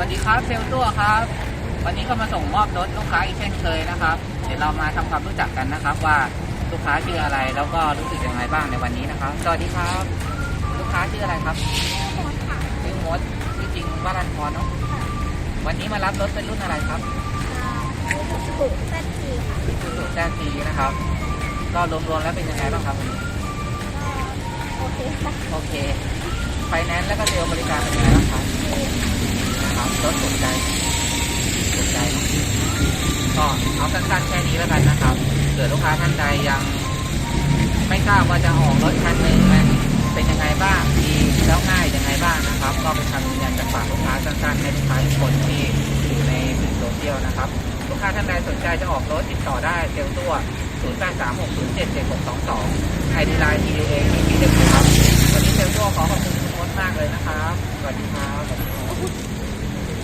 วัสดีครับเซลล์ตัวครับ วันนี้ก็มาส่งมอบรถลูกค้าอีกเช่นเคยนะครับ เดี๋ยวเรามาทำความรู้จักกันนะครับ ว่าลูกค้าชื่ออะไรแล้วก็รู้สึกยังไงบ้างในวันนี้นะครับ สวัสดีครับ ลูกค้าชื่ออะไรครับชื่อมดชื่อจริงว่ารันพรเนาะวันนี้มารับรถเป็นรุ่นอะไรครับปลูกแป๊บทีซูซูแซทีนะครับ ก็รวมๆแล้วเป็นยังไงบ้างครับวันนี้โอเคค่ะโอเคไฟแนนซ์แล้วก็เซลล์บริการเป็นยังไง บ้างครับนะครับรถสนใจสนใจก็เอาสั้นๆแค่นี้แล้วกันนะครับเผื่อลูกค้าท่านใดยังไม่ทราบว่าจะออกรถคันหนึ่งนเป็นยังไงบ้างดีแล้วง่ายยังไงบ้างนะครับ ก็เป็นคำยืนยันจากปากลูกค้าสั้นๆให้ลูกค้าทุกคนที่อยู่ในสื่อโซเชียลนะครับลูกค้าท่านใดสนใจจะออกรถติดต่อได้เซลล์ตัว 0 8 3 6 0 7 7 6 2 2ไอดีไลน์ T U A ที่ที่หนึ่งนะครับวันนี้เซลล์ตัวขอขอบคุณคุณมดมากเลยนะครับสวัสดีครับ